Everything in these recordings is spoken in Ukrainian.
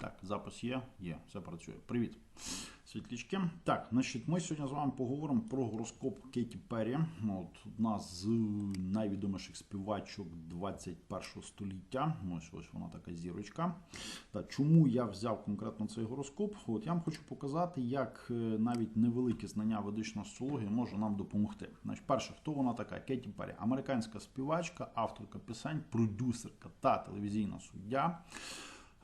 Так, запис є, є, все працює. Привіт, світлічки. Так, значить, ми сьогодні з вами поговоримо про гороскоп Кеті Перрі. От одна з найвідоміших співачок 21 століття. Ось ось вона така зірочка. Та чому я взяв конкретно цей гороскоп? От я вам хочу показати, як е, навіть невелике знання ведичної астрології може нам допомогти. Значить, перше, хто вона така? Кеті Перрі, американська співачка, авторка пісень, продюсерка та телевізійна суддя.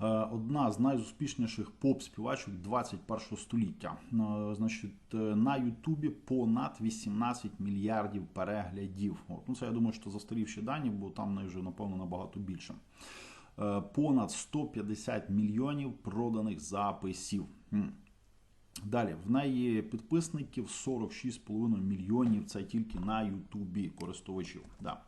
Е, Одна з найуспішніших поп-співачок 21 століття. Е, Значить, е, на Ютубі понад 18 мільярдів переглядів. От. Ну, це я думаю, що застарівші дані, бо там в неї вже напевно набагато більше. Понад 150 мільйонів проданих записів. Далі, в неї підписників 46,5 мільйонів. Це тільки на Ютубі користувачів. Да.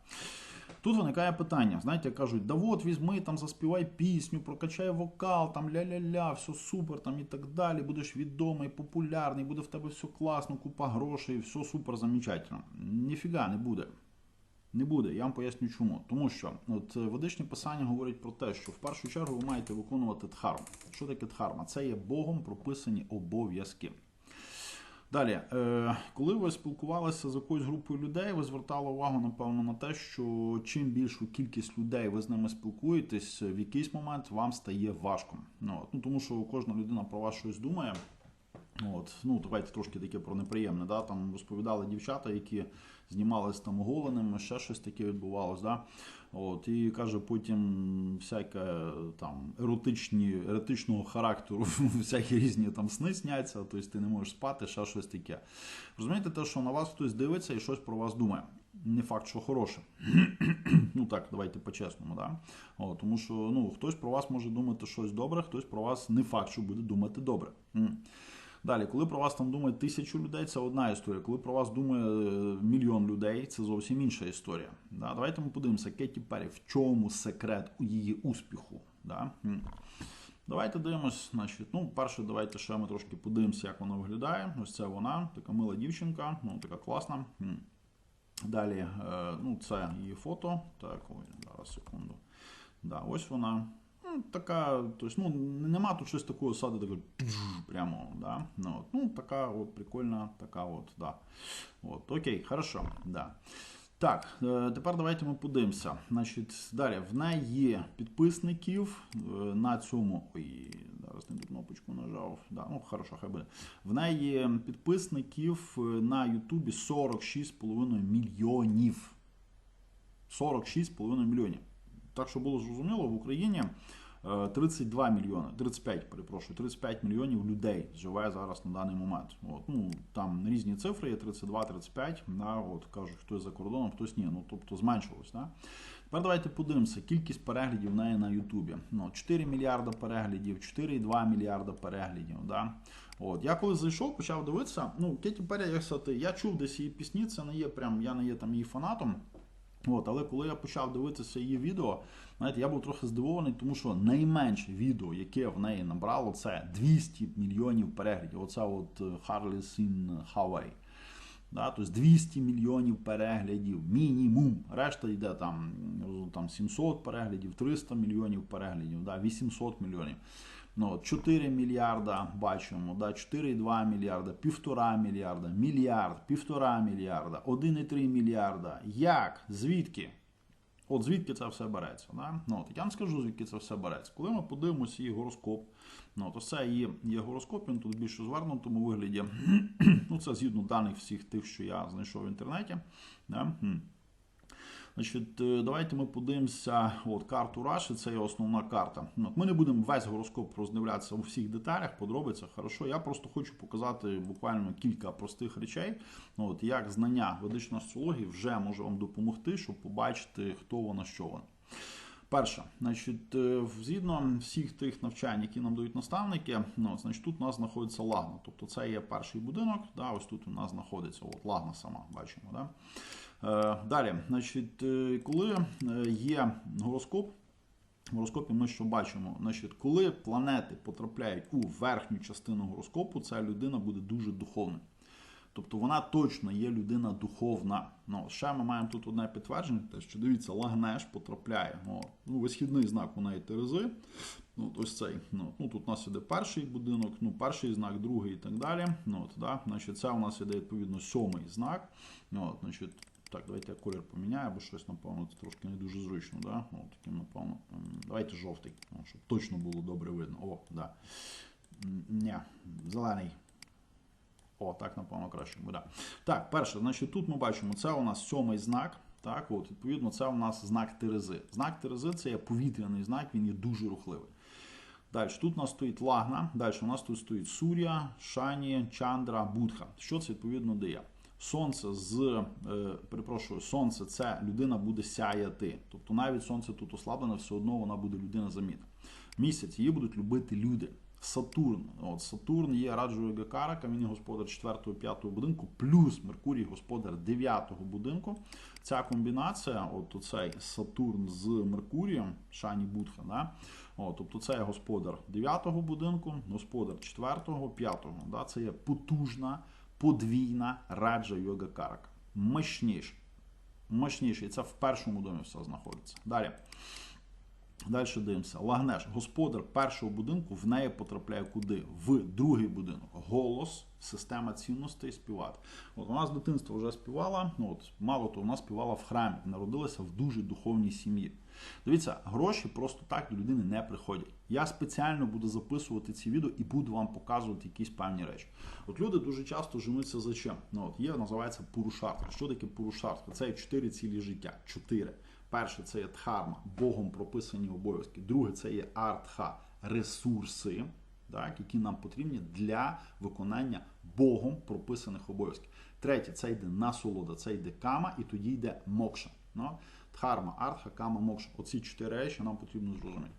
Тут виникає питання. Знаєте, кажуть, да от візьми там, заспівай пісню, прокачай вокал, там ля-ля-ля, все супер, там і так далі. Будеш відомий, популярний, буде в тебе все класно, купа грошей, все супер замечательно. Ніфіга не буде. Не буде. Я вам поясню чому. Тому що от е, ведичні писання говорять про те, що в першу чергу ви маєте виконувати дхарму. Що таке дхарма? Це є Богом прописані обов'язки. Далі, е, коли ви спілкувалися з якоюсь групою людей, ви звертали увагу, напевно, на те, що чим більшу кількість людей ви з ними спілкуєтесь, в якийсь момент вам стає важко. Ну, от, ну, тому що кожна людина про вас щось думає. От, ну, давайте трошки таке про неприємне. Да? Там розповідали дівчата, які знімались там оголеними, ще щось таке відбувалось. Да? От, і каже, потім всяке там еротичні, еротичного характеру, всякі різні там сни сняться, тобто ти не можеш спати, ще щось таке. Розумієте, те, що на вас хтось дивиться і щось про вас думає. Не факт, що хороше. ну так, давайте по-чесному, да? О, тому що ну, хтось про вас може думати щось добре, хтось про вас не факт, що буде думати добре. Далі, коли про вас там думає тисячу людей, це одна історія. Коли про вас думає е, мільйон людей, це зовсім інша історія. Да? Давайте ми подивимося, Кеті Перрі, в чому секрет у її успіху. Да? Давайте дивимось, значить, ну, перше, давайте ще ми трошки подивимося, як вона виглядає. Ось це вона, така мила дівчинка, ну, така класна. Далі, е, ну, це її фото. Так, ой, зараз секунду. Да, ось вона. Ну, така, тобто, ну, нема тут щось такого сади, такого прямо, да. Ну, от, ну, така от прикольна, така от, да. От, окей, хорошо, да. Так, е, тепер давайте ми подивимося. Значить, далі, в неї є підписників е, на цьому. Ой, зараз не ту кнопочку нажав. Да, ну, хорошо, хай буде. В неї є підписників е, на Ютубі 46,5 мільйонів. 46,5 мільйонів. Так, що було зрозуміло, в Україні е, 32 мільйони, 35, перепрошую, 35 мільйонів людей живе зараз на даний момент. От, ну, там різні цифри є 32-35, да, от, кажуть, хтось за кордоном, хтось ні. Ну, тобто зменшилось. Да? Тепер давайте подивимося, кількість переглядів в неї на Ютубі. Ну, 4 мільярда переглядів, 4,2 мільярда переглядів. Да? От, я коли зайшов, почав дивитися, ну, Кеті Перрі, я чув десь її пісні, це не є прям, я не є там її фанатом. От, але коли я почав дивитися її відео, знаєте, я був трохи здивований, тому що найменше відео, яке в неї набрало, це 200 мільйонів переглядів. Оце от Harley in Hawaii. Да, тобто 200 мільйонів переглядів, мінімум. Решта йде там, там 700 переглядів, 300 мільйонів переглядів, да, 800 мільйонів. Ну, от 4 мільярда бачимо, да, 4,2 мільярда, 1,5 мільярда, мільярд, 1,5 мільярда, 1,3 мільярда. Як? Звідки? От звідки це все береться? Да? Ну, от, я вам скажу, звідки це все береться. Коли ми подивимося її гороскоп, ну, то це є, є гороскоп, він тут більше звернутому вигляді. ну, це згідно даних всіх тих, що я знайшов в інтернеті. Да? Значить, е, давайте ми подивимося от, карту Раші, це є основна карта. От, ми не будемо весь гороскоп роздивлятися у всіх деталях, подробицях. Хорошо, я просто хочу показати буквально кілька простих речей, от, як знання ведичної астрології вже може вам допомогти, щоб побачити, хто вона, що вона. Перше, значить, е, згідно всіх тих навчань, які нам дають наставники, ну, значить, тут у нас знаходиться лагна. Тобто це є перший будинок, да, ось тут у нас знаходиться от, лагна сама, бачимо. Да? Е, Далі, значить, е, коли є гороскоп, в гороскопі ми що бачимо? Значить, коли планети потрапляють у верхню частину гороскопу, ця людина буде дуже духовною. Тобто вона точно є людина духовна. Ну, ще ми маємо тут одне підтвердження, те, що дивіться, Лагнеш потрапляє. О, ну, висхідний знак у неї Терези. Ну, ось цей. Ну, ну, тут у нас іде перший будинок, ну, перший знак, другий і так далі. Ну, от, да? значить, це у нас іде відповідно сьомий знак. Ну, от, значить, так, давайте я колір поміняю, бо щось, напевно, це трошки не дуже зручно. Да? Ну, от, таким, напевно, давайте жовтий, ну, щоб точно було добре видно. О, да. Ні, зелений. О, так, напевно, краще буде. Так, перше, значить, тут ми бачимо, це у нас сьомий знак. Так, от, відповідно, це у нас знак Терези. Знак Терези це є повітряний знак, він є дуже рухливий. Далі, тут у нас стоїть лагна, далі у нас тут стоїть Сур'я, Шані, Чандра, Будха. Що це відповідно дає? Сонце з е, перепрошую, сонце це людина буде сяяти. Тобто навіть сонце тут ослаблене, все одно вона буде людина замітна. Місяць її будуть любити люди. Сатурн. От Сатурн є раджою Гекарака, він є господар 4-5 будинку, плюс Меркурій господар 9-го будинку. Ця комбінація, от цей Сатурн з Меркурієм, Шані Будха, да? От, тобто це є господар 9-го будинку, господар 4-го, 5-го. Да? Це є потужна, подвійна раджа йога карака. Мощніша. Мощніше. І це в першому домі все знаходиться. Далі. Далі дивимося. Лагнеш, господар першого будинку в неї потрапляє куди? В другий будинок. Голос, система цінностей співати. От вона з дитинства вже співала. Ну от мало того, вона співала в храмі, народилася в дуже духовній сім'ї. Дивіться, гроші просто так до людини не приходять. Я спеціально буду записувати ці відео і буду вам показувати якісь певні речі. От люди дуже часто женуться за чим? Ну от є, називається пурушартка. Що таке пурушартка? Це чотири цілі життя. Чотири. Перше це є дхарма, Богом прописані обов'язки. Друге це є артха, ресурси, так, які нам потрібні для виконання Богом прописаних обов'язків. Третє це йде насолода, це йде кама, і тоді йде мокша. Ну, Дхарма, артха, кама, мокша. Оці чотири речі нам потрібно зрозуміти.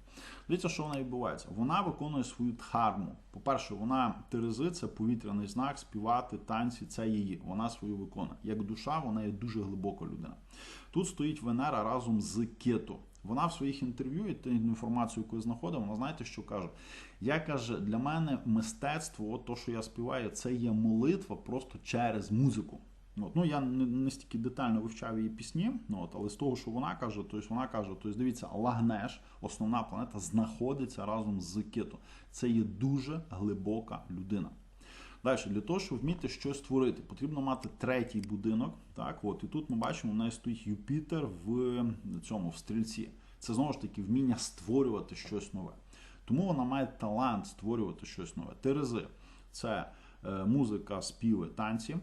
Дивіться, що вона відбувається. Вона виконує свою дхарму. По-перше, вона терези, це повітряний знак, співати, танці, це її. Вона свою виконує. Як душа, вона є дуже глибока людина. Тут стоїть Венера разом з Кету. Вона в своїх інтерв'ю і ту інформацію, яку я знаходив, вона знаєте, що каже? Я каже, для мене мистецтво, от то, що я співаю, це є молитва просто через музику. От, ну я не, не стільки детально вивчав її пісні, ну, от, але з того, що вона каже, то есть вона каже, то есть, дивіться, Лагнеш, основна планета, знаходиться разом з Кету. Це є дуже глибока людина. Далі, для того, щоб вміти щось створити, потрібно мати третій будинок. Так, от, І тут ми бачимо, в неї стоїть Юпітер в цьому в стрільці. Це знову ж таки вміння створювати щось нове. Тому вона має талант створювати щось нове. Терези це е, музика, співи, танці.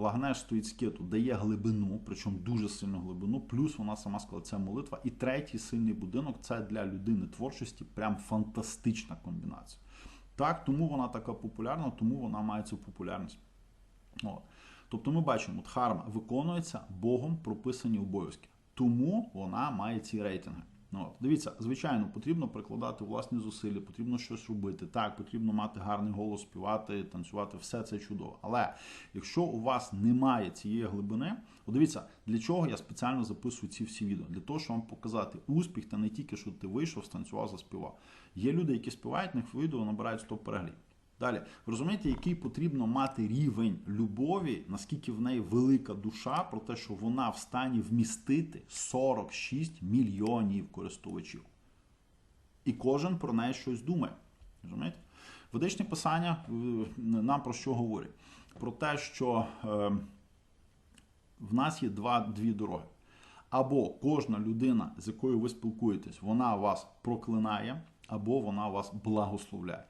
Лагнеш стоїть з кету, дає глибину, причому дуже сильну глибину. Плюс вона сама сказала, це молитва. І третій сильний будинок це для людини творчості прям фантастична комбінація. Так, тому вона така популярна, тому вона має цю популярність. От. Тобто ми бачимо, дхарма виконується Богом прописані обов'язки. Тому вона має ці рейтинги. Ну, от. Дивіться, звичайно, потрібно прикладати власні зусилля, потрібно щось робити. Так, потрібно мати гарний голос, співати, танцювати, все це чудово. Але якщо у вас немає цієї глибини, от дивіться, для чого я спеціально записую ці всі відео? Для того, щоб вам показати успіх, та не тільки, що ти вийшов, станцював, заспівав. Є люди, які співають, них відео набирають 100 переглядів. Далі, ви розумієте, який потрібно мати рівень любові, наскільки в неї велика душа, про те, що вона в стані вмістити 46 мільйонів користувачів. І кожен про неї щось думає. Розумієте? Ведичні писання е, нам про що говорять? Про те, що е, в нас є два, дві дороги. Або кожна людина, з якою ви спілкуєтесь, вона вас проклинає, або вона вас благословляє.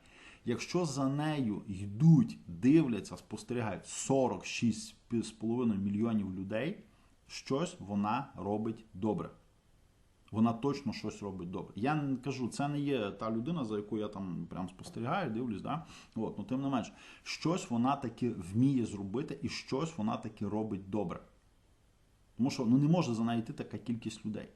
Якщо за нею йдуть, дивляться, спостерігають 46,5 мільйонів людей, щось вона робить добре. Вона точно щось робить добре. Я не кажу, це не є та людина, за яку я там прям спостерігаю, дивлюсь, да? От, ну тим не менш, щось вона таки вміє зробити і щось вона таки робить добре. Тому що ну, не може за нею йти така кількість людей.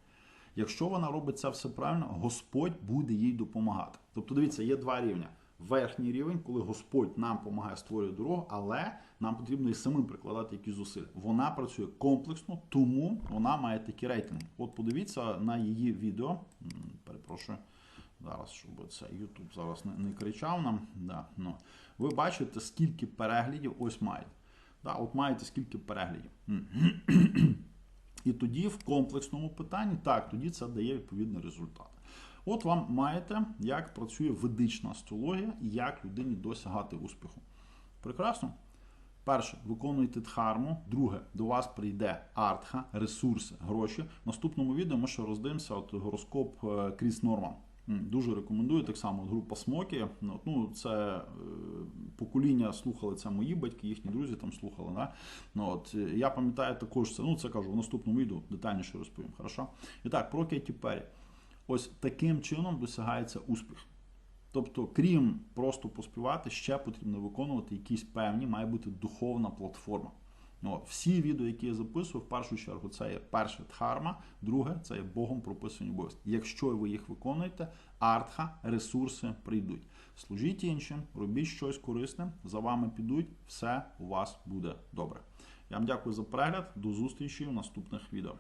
Якщо вона робить це все правильно, Господь буде їй допомагати. Тобто, дивіться, є два рівня. Верхній рівень, коли Господь нам допомагає створювати дорогу, але нам потрібно і самим прикладати якісь зусилля. Вона працює комплексно, тому вона має такі рейтинги. От подивіться на її відео. Перепрошую. Зараз, щоб це YouTube зараз не, не кричав нам. Да, ну. Ви бачите, скільки переглядів ось маєте. Да, от маєте скільки переглядів. І тоді в комплексному питанні, так, тоді це дає відповідний результат. От вам маєте, як працює ведична астрологія і як людині досягати успіху. Прекрасно. Перше, виконуйте дхарму. Друге, до вас прийде артха, ресурси, гроші. В наступному відео ми ще роздивимося от гороскоп е, Кріс Норман. Дуже рекомендую так само група Смокі. Ну, Ну, це е, покоління слухали це мої батьки, їхні друзі там слухали. Да? Ну, от, е, я пам'ятаю також це. Ну, це кажу в наступному відео детальніше розповім. Хорошо? І так, про Кейті Перрі. Ось таким чином досягається успіх. Тобто, крім просто поспівати, ще потрібно виконувати якісь певні, має бути духовна платформа. Ну, От, всі відео, які я записую, в першу чергу, це є перше дхарма, друге це є Богом прописані обов'язки. Якщо ви їх виконуєте, артха, ресурси прийдуть. Служіть іншим, робіть щось корисне, за вами підуть, все у вас буде добре. Я вам дякую за перегляд. До зустрічі в наступних відео.